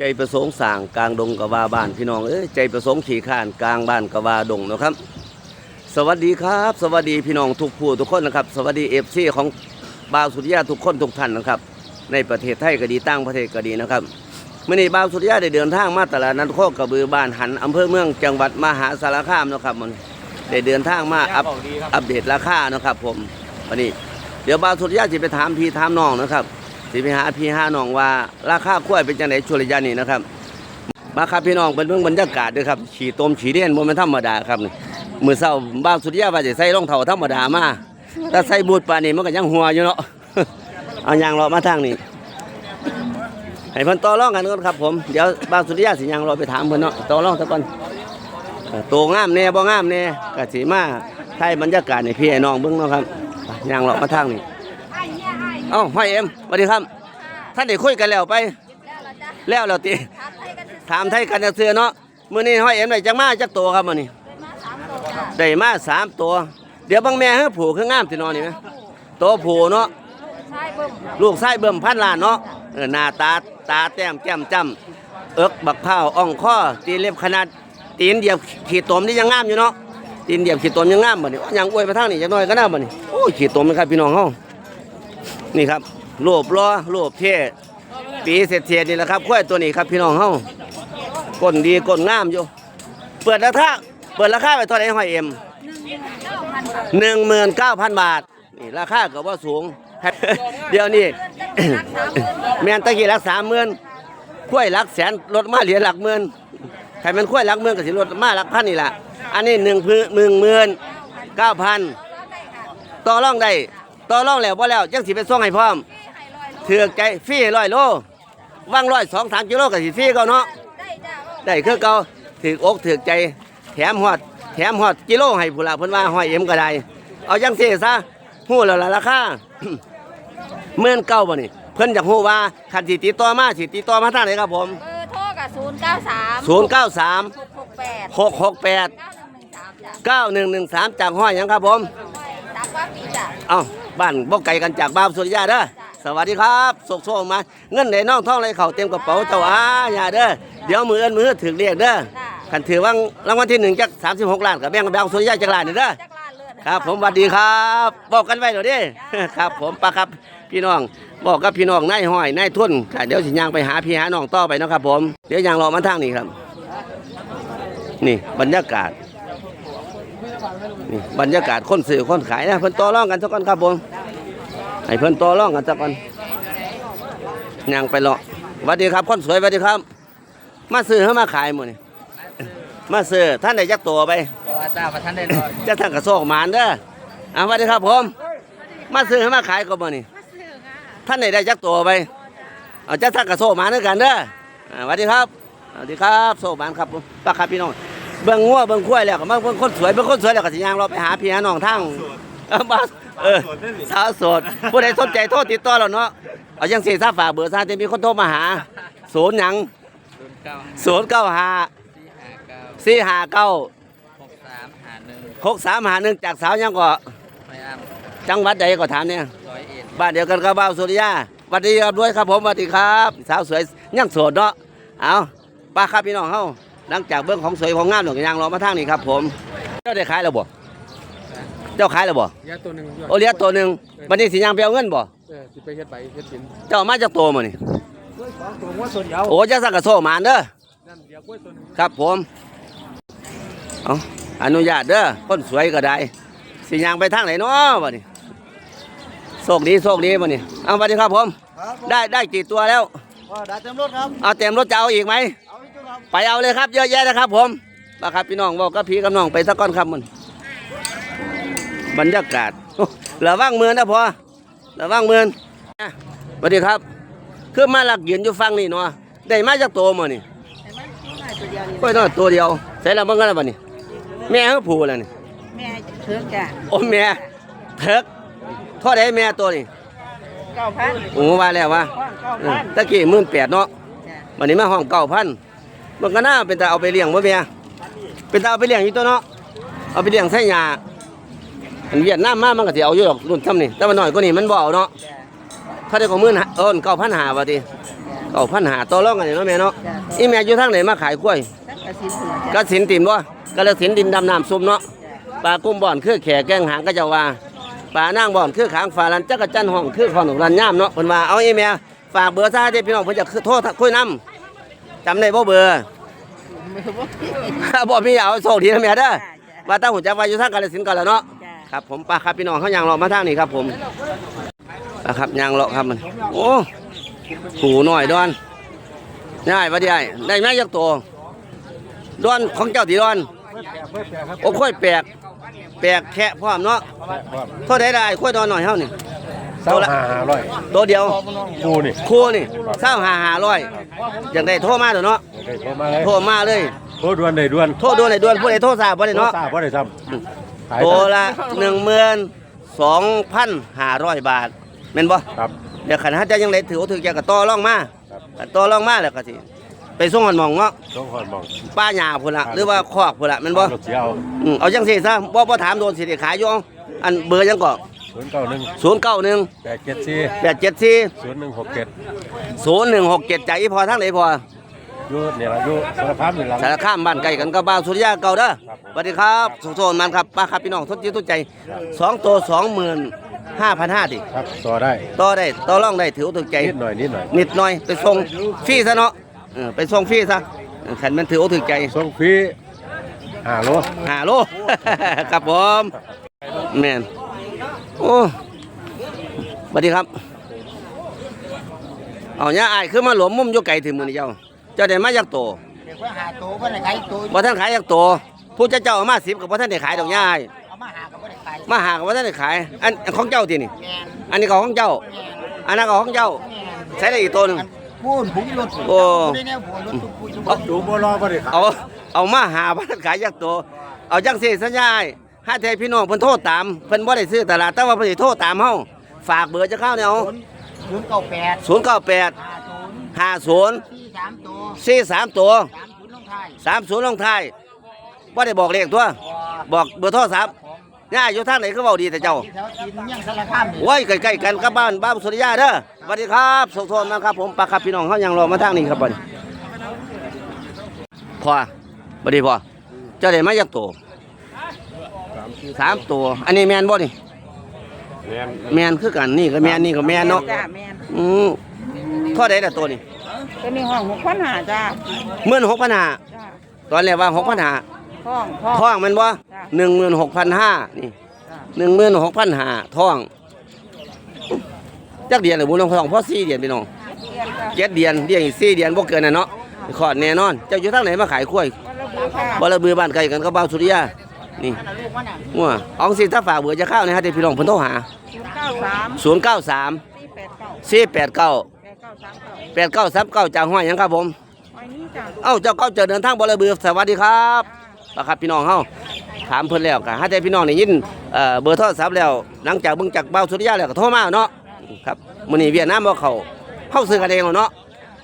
ใจประสงค์สร้างกลางดงกะวาบ้านพี่น้องเอ้ยใจประสงค์ขี่ข้านกลางบ้านกะวาดงเนาะครับ สวัสดีครับ สวัสดีพี่น้องทุกผู้ทุกคนนะครับ สวัสดีเอฟซีของบ่าวสุริยะทุกคนทุกท่านนะครับ ในประเทศไทยก็ดีต่างประเทศก็ดีนะครับเมื่อนี้บ่าวสุริยะได้เดินทางมาตลาดนัดโคกระบือบ้านหันอำเภอเมืองจังหวัดมหาสารคามเนาะครับมันได้เดินทางมาอัปอัปเดตราคาเนาะครับ ผมวันนี้ เดี๋ยวบาวสุริยะจะไปถามพี่ถามน้องนะครับ สิไปหาพี่ห้าน้องว่า ราคากล้วยเป็นจังไดช่วงระยะนี้นะครับ มาครับพี่น้องเป็นเรื่องบรรยากาศด้วยครับขี่ต้มขี่เด่นบ่แมันธรรมดาครับนี่มื้อเช้าบ้าวสุริยะว่าจะใส่รองเท้าธรรมดามาแต่ใส่บูทป่านนี้มันก็ยังหัวอยู่เนาะเอายางเลาะมาทางนี้ให้เพิ่นต่อรองกันก่อนครับผมเดี๋ยวบ้าวสุริยะสิยางเลาะไปถามเพิ่นเนาะต่อรองซะก่อนเอ่อโตงามแน่บ่งามแน่ก็สิมาถ่ายบรรยากาศให้พี่ให้น้องเบิ่งเนาะครับยางเลาะมาทางนี้ เอ้าห้อยเอ็มสวัสดีครับ ท่านได้คุยกันแล้วไป แล้วแล้วติถามไทยกันจักเสือเนาะมื้อนี้ห้อยเอ็มได้จักมาจักโตครับมื้อนี้ได้มาสามตัว เดี๋ยวเบางแม่เฮาผูคืองามสิเนาะนี่แหมโตผูเนาะใช่เบิ่มลูกไส้เบิ่มพันล้านเนาะเออหน้าตาตาแต้มแก้มจ้ำเอิกบักเผาวอ่องข้อตีเล็บขนาดตีนเหยียบขีดตมนี่ยังงามอยู่เนาะตีนเหยียบขีดตมยังงามบ่นี่โอ้ยังอวยไปทางนี้จักหน่อยก็น่าบ่นี่โอ้ยขีดตมนะครับพี่น้องเฮา นี่ครับโลบล้อโลบเท่ปีเศษๆนี่แหละครับควายตัวนี้ครับพี่น้องเฮาก้นดีก้นงามอยู่ เปิดราคาเปิดราคาไปเท่าไหร่หอยเอ็มหนึ่งหมื่นเก้าพันบาท19,000บาทนี่ราคาก็บ่าสูง เดี๋ยวนี้แมนตะกี้หลักสามหมื่นกล้วยหลักแสนลดมาเหลือหลักหมื่นใครมันกล้วยหลักหมื่นก็สิลดมาหลักพันนี่แหละอันนี้หนึ่งพื้นหนึ่งหมื่นเก้าพันต่อรองได้ ต่อรองแล้วบ่แล้วจังสิไปส่งให้พร้อมเถือกใจฟรีร้อยโลว่างร้อยสองสามกิโลก็สิฟรีเก่าเนาะได้จ้าได้คือเก่าถือกอกถือกใจ แถมฮอดแถมฮอดกิโลให้ผู้ละเพิ่นว่าห้อยเอ็มก็ได้ เอาจังซี่ซะฮู้แล้วล่ะราคาหมื่นเก้าบ่นี่เพิ่นอยากฮู้ว่าคันสิติดต่อมาสิติดต่อมาทางไหนครับผมเบอร์โทรกับศูนย์เก้าสาม093หกหกแปด668เก้าหนึ่งหนึ่งสามจ้ะ9113จากห้อยหยังครับผมตักว่าปีจ้ะเอ้า บ้านบ่ไกลกันจากบ้านสุริยาเด้อสวัสดีครับสุขโชคมา เงินไหนน้องท่องไหลเขาเต็มกระเป๋าเจ้าอาอย่าเด้อเดี๋ยวมือเอิ้นมือถึกเรียกเด้อจ้ะคันถือว่ารางวัลที่หนึ่งจัก36ล้านกับแบงกับแบ่งสุริยาจักล้านนี่เด้อครับ ผมสวัสดีครับ บอกกันไว้เดี๋ยวดิครับ ผมปะครับพี่น้องบอกกับพี่น้องนายห้อยนายทุนค่ะเดี๋ยวสิยางไปหาพี่หาน้องต่อไปนะครับผมเดี๋ยวย่างรอมาทางนี้ครับ นี่บรรยากาศ นี่บรรยากาศคนซื้อคนขายนะเพิ่นต่อรองกันสักก่อนครับผมให้เพิ่นต่อรองกันสักก่อนย่างไปเลาะสวัสดีครับคนสวยสวัสดีครับ มาซื้อเฮามาขายหมดนี่มาซื้อท่านได้ยักตัวไปว่าจ้าประท่านได้รอยจะทางกระโซกหมานเด้ออ่าสวัสดีครับผมมาซื้อให้มาขายก็บ่นี่ท่านไหนได้จักตัวไปเอาจะทางกระโซกหมานด้วยกันเด้ออ่าสวัสดีครับสวัสดีครับ โซกหมานครับผมป้าครับพี่น้อง เบิ่งงัวเบิ่งควายแล้วก็มาเบิ่งคนสวยเบิ่งคนสวยแล้วก็สิย่างเราไปหาพี่หาน้องทางเออบ้านเออสาวโสดผู้ใดสนใจโทรติดต่อเราเนาะเอาจังซี่ซะฝากเบอร์ซะที่มีคนโทรมาหาศูนย์หยังศูนย์เก้า095สี่ห้าเก้า459หกสามหาหนึ่ง6351จากสาวหยังก็ไม่อ้ำจังหวัดใดก็ถามเนี่ยร้อยเอ็ดบ้านเดียวกันกับบ้าวสุริยาสวัสดีครับด้วยครับผมสวัสดีครับ สาวสวยยังโสดเนาะเอาป้าครับพี่น้องเฮา หลังจากเบื้องของสวยของงามหลวงยางรอมาทางนี้ครับ ผม เจ้าได้ขายแล้วบ่ เจ้าขายแล้วบ่ยาตัวหนึ่งโอเลียตัวหนึ่งวันนี้สิยางไปเอาเงินบ่เออสิไปเฮ็ดไปเฮ็ดสินเจ้าเอามาจากโตมานี่กล้วยสองตัวว่าส่วนเดียวโอ้จะสั่งกระโซหมานเด้อนั่นเดียวกล้วยตัวหนึ่งครับผมเอาอนุญาตเด้อคนสวยก็ได้ สิยางไปทางไหนเนาะบ่นี่โชคดีโชคดีบ่นี่เอาสวัสดีครับผมครับได้ได้กี่ตัวแล้วว่าได้เต็มรถครับเอาเต็มรถจะเอาอีกไหมเอาอีกครับ ไปเอาเลยครับเยอะแยะนะครับ ผมมาครับพี่น้องบอกกับพี่กับน้องไปสักก้อนครับมันบรรยากาศโอ้เหลือว่างมือนะพอเหลือว่างมือนะสวัสดีครับคือมาหลักยืนอยู่ฟังนี่เนาะได้มาจากโตมานี่ก็น้อยตัวเดียวใส่แล้วมันก็แล้วบัดนี้แม่เขาผูแล้วนี่แม่เถือกจ้ะโอ้แม่เถิกเท่าไดแม่ตัวนี่เก้าพันโอ้ว่าแล้ววะเก้าเออพันตะกี้หมื่นแปดเนาะจ้ะวันนี้มาห้องเก้าพัน มันก็น่าเป็นตาเอาไปเลี้ยงบ่เมียเป็นตาเอาไปเลี้ยงอยู่ตัวเนาะเอาไปเลี้ยงใส่หญ้าอันเวียดนามมามันก็สิเอาอยู่ดอกรุ่นซ้ำนี่แต่มันน้อยกว่านี้มันบ่เอาเนาะถ้าได้ก็หมื่นเอิ้นเก้าพันหาว่าติเก้าพันหาต่อรองกันนี่เนาะแม่เนาะอีแม่อยู่ทางไหนมาขายกล้วยกระสินติ่มบ่กระสินดินดำน้ำซุ่มเนาะปลากุ้งบ่อนคือแขกแกงหางก็จะว่าปลานางบ่อนคือขางฟ้าลันจักรจันห้องคือขอนของรันย่ามเนาะเพิ่นว่าเอาอีแม่ฝากเบอร์ซะเด้พี่น้องเพิ่นจะโทรคุยนํ จำได้บ่เบอร์บ่มีเอาโชคดีนะแม่เด้อจ้ะว่าแตาหูจักว่าอยู่ทางกาฬสินธุ์กันแล้วเนาะจ้ะครับผมปลาครับพี่น้องเขายางเลาะมาทางนี้ครับผมปลาครับยางเลาะครับมัน โอ้หูหน่อยดอนง่ายปะเดียได้ไหมยักตัวดอนของเจ้าตีดอนโอ้ค่อยแปลกแปลกแค่พร้อมเนาะเท่าใดได้ค่อยดอนหน่อยเท่านี่ เศร้าหาหาร้อยตัวเดียวกูนี่คู่นี่เศร้าหาหาร้อยอย่างได้โทรมาเถอะเนาะได้โทรมาเลยโทรมาเลย โทรด่วนได้ด่วนโทรด่วนไหนด่วนผู้ใดโทรทราบบ่ได้โทรเนาะทราบว่าได้ซ้ำขายตัวละหนึ่งหมื่นสองพันห้าร้อยบาทแม่นบ่ครับ เดี๋ยวขันห้าจะยังไงถือว่าถือแกกับต่อร่องมาครับ ก็ต่อร่องมาแล้วก็สิไปส่งหันหมองเนาะต้องคอยมองป้าหญ้าพุ่นละหรือว่าคอกพุ่นละแม่นบ่ รถเสียเอา อืมเอาจังซี่ซะบ่บ่ถามโดนสิได้ขายอยู่เอาอันเบอร์ยังก็ ศูนย์เก้าหนึ่ง091แปดเจ็ดสี่874ศูนย์หนึ่งหกเจ็ด0167จากอีพอทางไหนพอยูเนี่ยละยูสารพัดนี่ละสารคามบ้านใกล้กันกับบ้านสุริยาเก่าเด้อครับสวัสดีครับสุขโซนมันครับป้าครับพี่น้องทุกจิตทุกใจสองตัว25,500ติครับต่อได้ต่อได้ต่อรองได้ถือว่าถูกใจนิดหน่อยนิดหน่อยนิดหน่อยไปส่งฟรีซะเนาะเออไปส่งฟรีซะเออขันมันถือว่าถูกใจส่งฟรีห้าโลหาโลครับผมแม่น โอ้สวัสดีครับ เอาเนี่ยอายคือมาหลวมมุมอยู่ไก่ถึงมือนี่เจ้า เจ้าได้มาจากโตเดี๋ยวว่าหาตัวบ่ได้ขายตัวบ่ท่านขายจากโตผู้เจ้าเจ้าเอามาสิบกับบ่ท่านได้ขายดอกย่าอายเอามาหาก็บ่ได้ขายมาหากับบ่ท่านได้ขาย อันอันของเจ้าที่นี่ แม่นอันนี้ก็ของเจ้าแม่นอันนั้นก็ของเจ้า แม่นใช้ได้อีกตัวหนึง พูนผมรถโอ้ได้แนวผมรถทุกผู้ทุกเอาดูบัวรอบ่ได้ครับเอาเอามาหาบ้านขายจากตัวเอาจังสิสัญญาให้ ห้าแท้พี่น้องเพิ่นโทรตามเพิ่นบ่ได้ซื้อตลาดแต่ว่าเพิ่นสิโทรตามเฮาฝากเบอร์จะเข้าเนี่ยเอาศูนย์เก้าแปด098ห้าศูนย์50สี่สามตัว43ตัวสามศูนย์ลงท้าย30ลงท้ายบ่ได้บอกเลขตัวบอกเบอร์โทรศัพท์ย่าอยู่ทางไหนคือเว้าดีแต่เจ้าแถวจีนยังสารคามนี่โอ้ยใกล้ๆกันกับบ้านบ้านสุริยาเด้อสวัสดีครับสุขทนนะครับผมปลาครับพี่น้องเฮายังรอมาทางนี้ครับบัดนี้พอบ่ดีพอเจ้าได้มาจากตัว สามตัว อันนี้แม่นบ่นี่แม่นแมนคือกันนี่ก็แมนนี่ก็แมนเนาะจ้าแม่นอืมเท่าใดล่ะตัวนี้ตัวนี้ห้องหกพันหาจ้าหมื่นหกพันห้าจ้าตอนแรกว่าหกพันห้าห้องห้อง ท่องแมันบ่จ้ะ หนึ่งหมื่นหกพันห้านี่จ้าหนึ่งหมื่นหกพันห้าท่องจักเดือนหรือบุญลงทองเพราะสี่เดือนพี่น้องเรียนจ้าเจ็ดเดือนเลี้ยงอีกสี่เดือนบ่เกินน่ะเนาะขอดแน่นอนเจ้าอยู่ทางไหนมาขายกล้วยวันละบูค่ะบ่ละบือบ้านไกลกันก็บ้านสุริยา นี่ลูกมันอะงัวเอองสิถ้าฝากเบอร์จะเข้านะฮะเดี๋ยวพี่น้องเพิ่นโทรหาศูนย์เก้าสาม093 สี่แปดเก้า489 แปดเก้าสามเก้า8939จากห้อยหยังครับผมไว้นี่จ้าเอ้าเจ้าเก้าเจอเดินทางบ่ละบือสวัสดีครับนะครับพี่น้องเฮาถามเพิ่นแล้วก็หาแต่พี่น้องได้ยินเอ่อเบอร์โทรศัพท์แล้ว หลังจากเบิ่งจากเบาสุริยะแล้วก็โทรมาเนาะครับมื้อนี้เวียดนามบ่เข้าเฮาซื้อกันเองแล้วเนาะ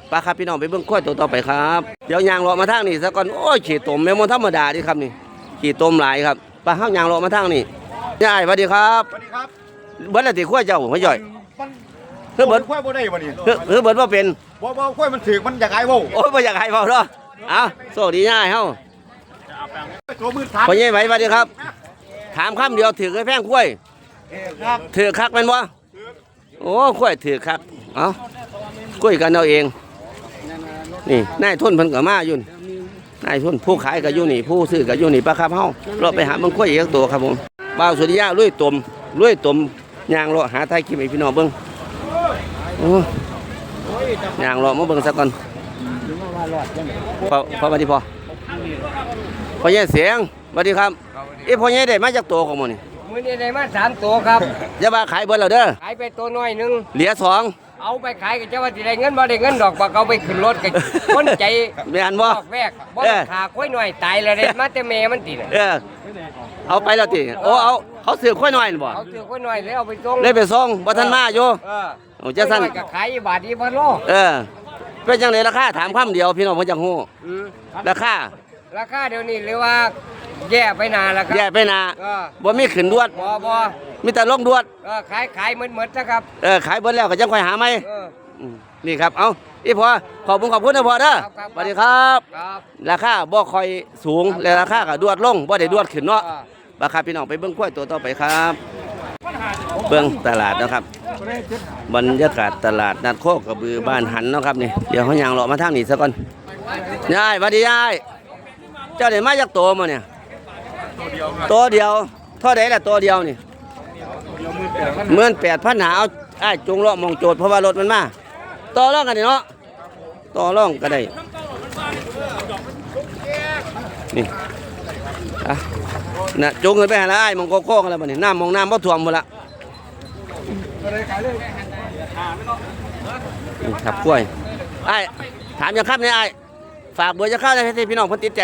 ไปครับพี่น้องไปเบิ่งข้อยตัวต่อไปครับ เดี๋ยวยางเลาะมาทางนี้ซะก่อนโอ้ยขี้ตมแม่นบ่ธรรมดาเดิครับนี่ ขี้ตมหลายครับไปเฮายางเลาะมาทางนี้ยายสวัสดีครับสวัสดีครับเบิดแล้วสิข้อยเจ้าหัวย่อยมันเฮ้ยเบิดค่อยบ่ได้วันนี้เฮ้ยเฮ้ยเบิดบ่เป็นบ่บ่ค่อยมันถึกมันอยากไอ้เว้าโอ้ยบ่อยากให้เว้าเนาะเอ้าโชคดียายเฮาตัวมือทัดพ่อใหญ่ไหวสวัสดีครับ ถามคำเดียวถือไอ้แพงกล้วยครับถือคักแม่นบ่โอ้กล้วยถือคักเอากล้วยกันเอาเอง นี่นายทุนเพิ่นก็มาอยู่นี่ นายทุนผู้ขายก็อยู่นี่ผู้ซื้อก็อยู่นี่ปะครับเฮาเราไปหาเบิ่งกล้วยอีกตัวครับผมบ่าวสุริยะลุยตมลุยตมย่างเลาะหาไทยคลิปให้พี่น้องเบิ่งโอ้ย่างเลาะมาเบิ่งซะก่อนพอพอสวัสดีพอพ่อใหญ่เสียงสวัสดีครับเอ้พ่อใหญ่ได้มาจากตัวของหมื้นี่มื้อนี้ได้มาสามตัวครับอย่ามาขายเบิดแล้วเด้อขายไปตัวน้อยหนึงเหลือสอง เอาไปขายก็จะว่าสิได้เงินบ่ได้เงินดอกบ่เอาไปขึ้นรถก็คนใจแม่นบ่บอกแวกบ่เออขาค่อยหน่อยตายแล้วได้มาแต่แม่มันติน่ะเออเอาไปแล้วติโอ้เอาเขาซื้อค่อยหน่อยนี่บ่เอาถือค่อยหน่อยแล้วเอาไปส่งเลยไปส่งบ่ทันมาอยู่เออโอ้จะสั่นค่อยหอยก็ขายอีบาทอีบ่โลเออเป็นจังไดราคาถามคำเดียวพี่น้องเพิ่นจังฮู้อืมราคาราคาเดี๋ยวนี้เรียกว่าแย่ไปนานแล้วครัแย่ไปหนาเออบ่มีขึ้นดวดบ่บ่ มีแต่ลงดวดเออขายขายหมดๆซะครับเออขายเบิดแล้วก็จังค่อยหาใหม่เอออืมนี่ครับเอาพี่พอขอบคุณขอบคุณนะพอเด้อครับครับ สวัสดีครับ ครับ ราคาบ่ค่อยสูงและราคาก็ดวดลงบ่ได้ดวดขึ้นเนาะอ่า ราคาพี่น้องไปเบิ่งกล้วยตัวต่อไปครับ เบิ่งตลาดนะครับ บรรยากาศตลาดนัดโคกระบือบ้านหันเนาะครับนี่เดี๋ยวเขายางเลาะมาทางนี้ซะก่อนยายสวัสดียายเจ้าได้มาจากตัวมาเนี่ยตัวเดียวเท่าไดล่ะตัวเดียวนี่ เมื่อนแปดพันหาเอาไอ้จงเลาะมองโจทย์เพราะว่ารถมันมา ต่อร่องกันนี่เนาะต่อร่องก็ได้ นี่อะนะจงเงินไปหาละไอ้มองโกโก้กันแล้วบัดนี้น้ำมองน้ำบ่ท่วมหมดละนี่ครับกล้วยไอ้ถามยังครับเนี่ยไอ้ฝากเบอร์จะเข้าได้ให้พี่น้องเพิ่นติดใจ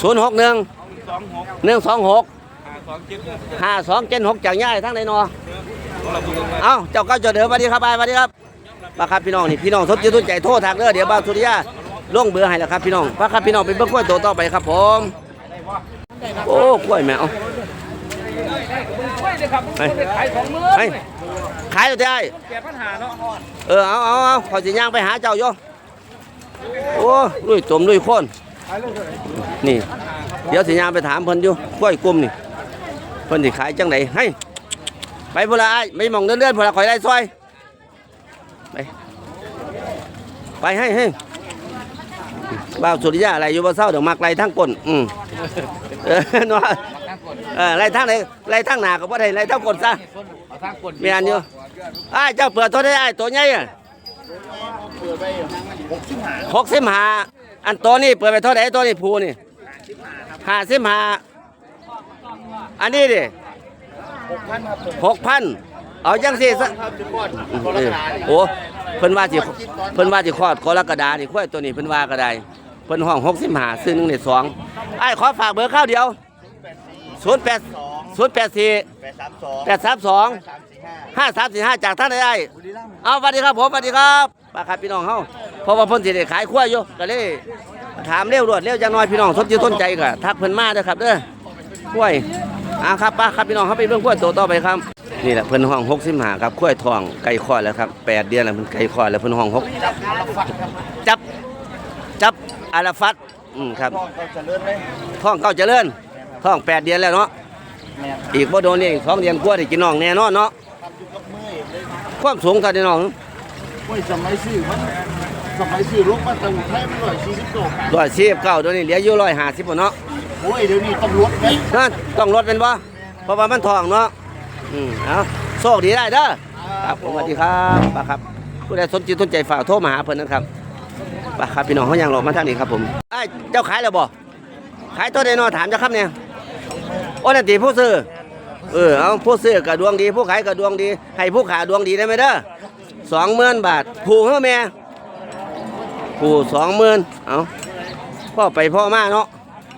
ศูนย์หกหนึ่งหนึ่งสองหก ห้าสองเจ็ดหกจากย่ายทั้งไหนนอเอ้าเจ้าก้าเจ้าเดิมสวัสดีครับไอ้ายสวัสดีครับป้าครับพี่น้องนี่พี่น้องสดชื่นใจโทษทางเด้อเดี๋ยวบ้านสุริยาล่งเบอร์ให้แล้วครับพี่น้องป้าครับพี่น้องเป็นเบิ้งกล้วยโตต่อไปครับผมโอ้กล้วยแมวไปไปขายอยู่ที่ไอ้เออเอาเอาเอาขอสิย่างไปหาเจ้าโยโอ้ลุยจมลุยคนนี่ เดี๋ยวสิย่างไปถามเพิ่นอยู่กล้วยกลุ่มนี่ พิ่นสิขายจังไดให้ไปพุ่นละไอ้ไม่มองเลื่อนๆพุ่นละข่อยได้ซอยไปไปให้ให้บ่าวสุริยาอะไรอยู่บ่เศร้าเดี๋ยวมักไล่ทั้งก้นอืมเออเนาะเออไล่ทั้งไหนไล่ทั้งหนาก็บ่ได้ไล่ทั้งก้นซะมีอันอยู่ไอ้เจ้าเปิดตัวได้ไอ้ตัวใหญ่อะหกสิบห้าอันตัวนี้เปิดไปเท่าไหร่ตัวนี้ผูนี่ห้าสิบห้า อันนี้ดิหกพันเอาจังสิซะเออโอ้เพิ่นว่าสิเพิ่นว่าสิคลอดกรกฎานี่ค่อยตัวนี้เพิ่นว่าก็ได้เพิ่นห้องหกสิบห้าซื้อหนึ่งในสองไอ้ายขอฝากเบอร์ข้าวเดียวศูนย์แปดศูนย์แปดสี่แปดสามสองแปดสามสองสามสี่ห้าห้าสามสี่ห้าจากท่านใดได้เอาสวัสดีครับผมสวัสดีครับป้าครับพี่น้องเฮาเพราะว่าเพิ่นสิได้ขายขั้วอยู่ก็เลยถามเร็วรวดเร็วจังน้อยพี่น้องสนใจสนใจก็ทักเพิ่นมาเด้อครับเด้อกล้วย อ่าครับป้าครับพี่น้องเขาไปเรื่องกล้วยโตต่อไปครับ นี่แหละเพิ่นห้อง65ครับกล้วยทองไก่คลอดแล้วครับแปดเดือนแล้วเพิ่นไก่คลอดแล้วเพิ่นห้องหกจับจับอาราฟัตอืมครับพ่อเขาเจะเลื่อนเลยท้องเก้าเจริญท้องแปดเดือนแล้วเนาะแม่นอีกบ่โดนนี่อีกสองเดือนกว่าได้กินน้องแน่นอนเนาะทำอยู่กับมือเองเลยความสูงกันน้องโอ้ยสมัยซื้อมันสมัยซื้อลูกมันตะหุ่นให้มันร้อยสี่สิบโลกันร้อยสิบเก้าตัวนี้เหลืออยู่ร้อยห้าสิบเนาะ โอ้ยเดี๋ยวนี้ต้องลดไหมนั่นต้องลดเป็นบ่เพราะว่ามันทองเนาะอืมเอาโชคดีได้เด้อครับผมสวัสดีครับป้าครับผู้ใดสนใจสนใจฝากโทรมาหาเพิ่นนะครับป้าครับพี่น้องเขายังรอมาทางนี้ครับผมไอ้ยเจ้าขายแล้วบ่ขายตัวใดเนาะถามเจ้าครับเนี่ยโอ้นั่นตีผู้ซื้อเออเอาผู้ซื้อก็ดวงดี ผู้ขายก็ดวงดี ให้ผู้ขายดวงดีได้ไหมเด้อสองหมื่นบาทผูกเฮ้อแม่ผูกสองหมื่นเอาพ่อไปพ่อมาเนาะ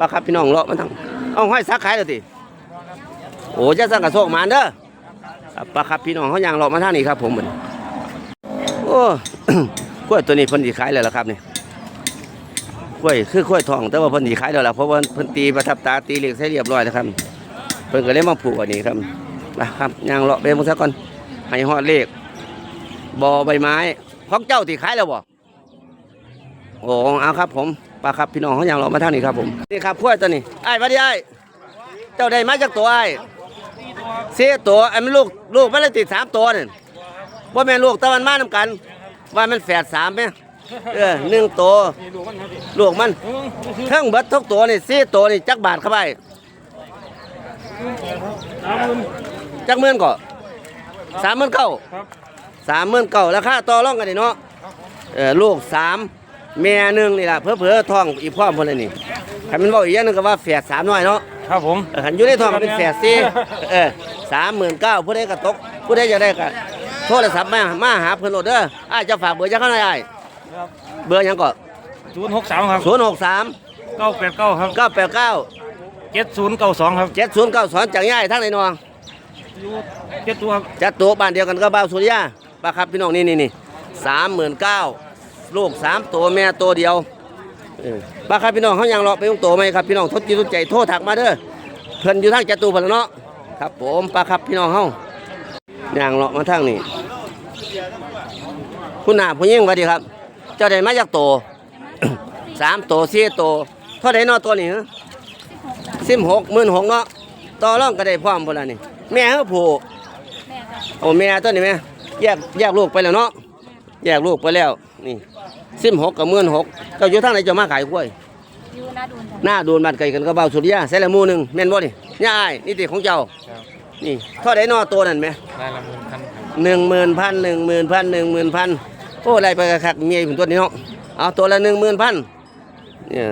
ป้าครับพี่น้องเลาะมาทางเอาห้อยซักขายแล้วติโอ้จะสั่งกระโซกมาเด้อปลาครับพี่น้องเขายางหลอกมาทางนี้ครับ ผมเหมือนโอ้กล้วยตัวนี้พิ่นสิขายแล้วล่ะครับนี่กล้วยคือกล้วยทอง แต่ว่าพิ่นสิขายแล้วล่ะเพราะว่าพิ่นตีประทับตาตีเหล็กใส่เรียบร้อยแล้วครับเพิ่นก็เลยมาผูกอันนี้ครับนะครับยางเลาะไปมึงซะก่อนให้ฮอดเลขบอใบไม้ของเจ้าที่ขายแล้วบ่โอ้เอาครับผม ปลาครับพี่น้องเขายางเลาะมาทางนี้ครับผมนี่ครับกล้วยตัวนี้ไอ้ายมาดิไอ้ายเจ้าได้มาจากตัวไอ้เสียตัวไอ้มันลูกลูกมันเลยติดสามตัวนี่ว่าแม่นลูกแตะวันมานำกัน ว่ามันแฝดสามไหมเออหนึ่งตัวลูกมันเครื่องเบิดทุกตัวนี่สี่ตัวนี่จักบาทเข้าไปจักหมื่นก่อสามหมื่นเก้าสามหมื่นเก้าราคาต่อรองกันนี่เนาะเออลูกสาม แม่หนึ่งนี่ล่ะเพื่อเพื่อท้องอีกพ่อมคนเลยนี่ใครมันบอกอีกอย่างหนึงก็ว่าแฝดสามน้อยเนาะครับผม เออหันอยู่ในท้องเป็นแสนสี่เออสามหมื่นเก้าผู้ใดก็ตกผู้ใดจะได้ก็โทรศัพท์มามาหาเพิ่นโหลดเด้ออ้ายเจะฝากเบอร์จักเข้าหน่อยอ้ายเบอร์หยังก็ศูนย์หกสามครับศูนย์หกสามเก้าแปดเก้าครับเก้าแปดเก้าเจ็ดศูนย์เก้าสองครับเจ็ดศูนย์เก้าสองจากย่ายทั้งในนอง อยู่เจ็ดตัวครับ จัดตัวบ้านเดียวกันก็บ้าวสุริยาป้าครับพี่น้องนี่นี่นี่สามหมื่นเก้า ลูกสามตัวแม่ตัวเดียวเออป้าครับพี่น้องเขายังรอไปต้องโตไหมครับพี่น้องทดจิตทดใจโทษถักมาเด้อเพิ่นอยู่ทางจัตุพันเนาะครับผมป้าครับพี่น้องเฮาย่างเลาะมาทางนี้คุณหน้าผู้หญิงสวัสดีครับ เจ้าได้มาจากโตสามโตสี่โตเท่าไดเนาะตัวนี้ฮะสิบหกหมื่นหกเนาะต่อรองก็ได้พร้อมพุ่นละนี่ แม่เฮาผู้โอ้แม่ตัวนี้แม่แยกแยกลูกไปแล้วเนาะแยกลูกไปแล้วนี่ สิบหกกับหมื่นหกเจ้าอยู่ทางไหนเจ้ามาขายกล้วยอยู่หน้าดูนจ้ะหน้าโดนบัดไก่กันก็เบาสุดยาใส่ละหมูหนึงแม่นบ่นี่ย่าอ้ายนี่ติของเจ้านี่เท่าไดเนาะตัวนั้นแม่ได้ละหมื่นพันครับหนึ่งหมื่นพันหนึ่งหมื่นพันหนึ่งหมื่นพันโอ้ไรไปกระคักเมียผมตัวนี้เนาะเอาตัวละหนึ่งหมื่นพันเนี่ย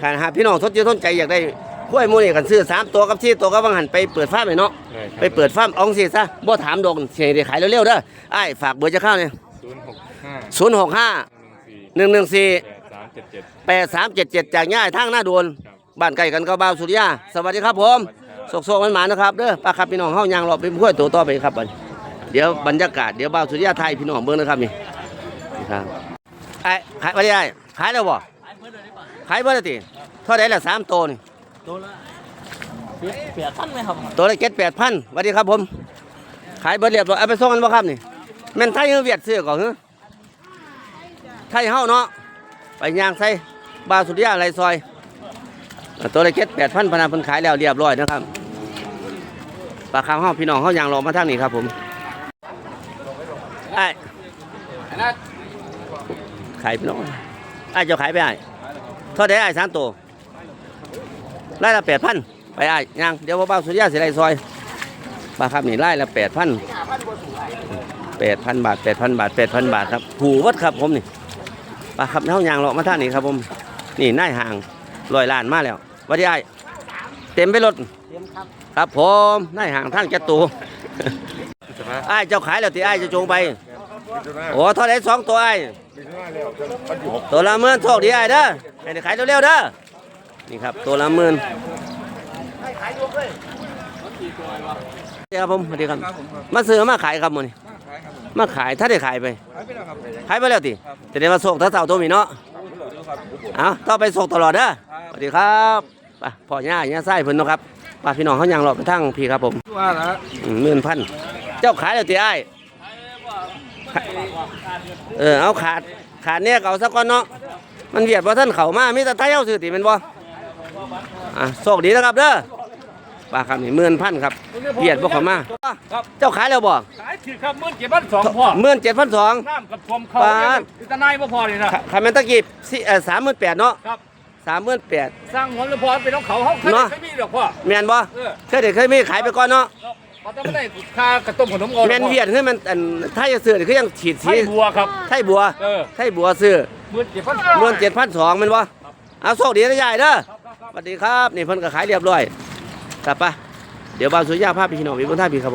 ขานหาพี่น้องทดเจต้นใจอยากได้กล้วยหมูนี่กันซื้อสามตัวกับที่ตัวก็บางหันไปเปิดฟาร์มเลยเนาะไปเปิดฟาร์มเอองสิซะบ่ถามดอกเสียได้ขายเร็วๆเด้อไอ้ายฝากเบอร์จะเข้าเนี่ยศูนย์หกห้าศูนย์หกห้า หนึ่งสี่หนึ่งหนึ่งสี่แปดสามเจ็ดเจ็ด แปดสามเจ็ดเจ็ดจากย่ายทางหน้าโดวนบ้านไก่กันก็บ่าวสุริยาสวัสดีครับผมโศกๆมันหมานะครับเด้อป้าครับพี่น้องเฮายางรอเป็นผู้ตัวต่อไปครับบัดเดี๋ยวบรรยากาศเดี๋ยวบ่าวสุริยาไทยพี่น้องเบิ่งนะครับนี่นี่ครับไอ้ขายบ่ได้ขายแล้วบ่ขายบ่ได้ติเท่าไหร่ละสามตัวนี่เปียท่านไหมครับตัวละเจ็ดแปดพันสวัสดีครับผม ขายเบิดเรียบร้อยเอาไปส่งกันบ่ครับนี่แม่นไทยหรือเวียดซื้อก่อนเหรอ ไทยเฮาเนาะไปย่างใส่บาสุริยาไรซอย ตัวละเจ็ดแปดพันพนันพิ่นขายแล้วเรียบร้อยนะครับปลาคาวเฮาพี่น้องเฮายางรอมาทางนี้ครับผมไอ้ขายพี่น้องไอ้จ้าขายไปไอ้ท่าได้ไอ้สามตัวไล่ละแปดพันไปไอ้ย่างเดี๋ยวบ่าวสุริยาสิไรซอยปลาครับนี่ไล่ละแปดพันแปดพันบาทแปดพันบาทแปดพันบาทครับ ผูวัดครับผมนี่ ปลาครับเท่ายางเลาะมาท่างนี้ครับผมนี่นายห่างลอยล้านมาแล้วหวัดดีไอ้เต็มไปรถครับผมนายห่างทางจัตุไอ้ายเจ้าขายแล้วที่ไอ้ายจะจงไปโอ้เท่าไหรสองตัวไอ้ายตัวละหมื่นโชคดีไอ้ายเด้อให้ได้ขายเร็วๆเด้อนี่ครับตัวละหมื่นสวัสดีครับผมสวัสดีครับมาซื้อมาขายครับมื้อนี้ มาขายถ้าได้ขายไปขายไปแล้วติจะได้มาส่งถ้าเต่าตัวมีเนาะเอาต่อไปส่งตลอดเด้อสวัสดีครับไปพ่อย่าย่าไส้เพิ่นเนาะครับป้าพี่น้องเขายังรอไปทั้งพี่ครับผมว่าละอืมหมื่นพันเจ้าขายแล้วติไอ้ายเออเอาขาดขาดเนี่ยเอาสักก้อนเนาะมันเวียดว่าท่านเขามามีแต่ไทยเอาสื่อติเป็นบ่อะโชคดีนะครับเด้อ ป้าครับนี่หมื่นพันครับเวียดบ่เขามาครับเจ้าขายแล้วบ่ขายถือครับมื่นเจ็ดพันสองพ่อหมื่นเจ็ดพันสองน้ำกับผมเขาปาดอิตานายบ่พอเลยนะขายแมนตะกี้สิเออสามหมื่นแปดเนาะครับสามหมื่นแปดสร้างหัวแล้วพอเป็นของเขาเขาเคยเนาะไม่มีดอกพ่อแมนบ่เออเคยเด็กเคยมีขายไปก่อนเนาะเขาจะไม่ได้ค่ากระต้มขนมก่อนแมนเวียดคือมันอันไทยซื้อนี่คือยังฉีดไส้สีบัวครับไทยบัวเออไทยบัวซื้อมื่นเจ็ดพันรวมเจ็ดพันสองมันบ่เอาโชคดีนะยายเด้อสวัสดีครับ นี่เพิ่นก็ขายเรียบร้อย กลับปะเดี๋ยวบ่าวสุริยาพาไปพี่น้องพี่บนท่าพี่ครับ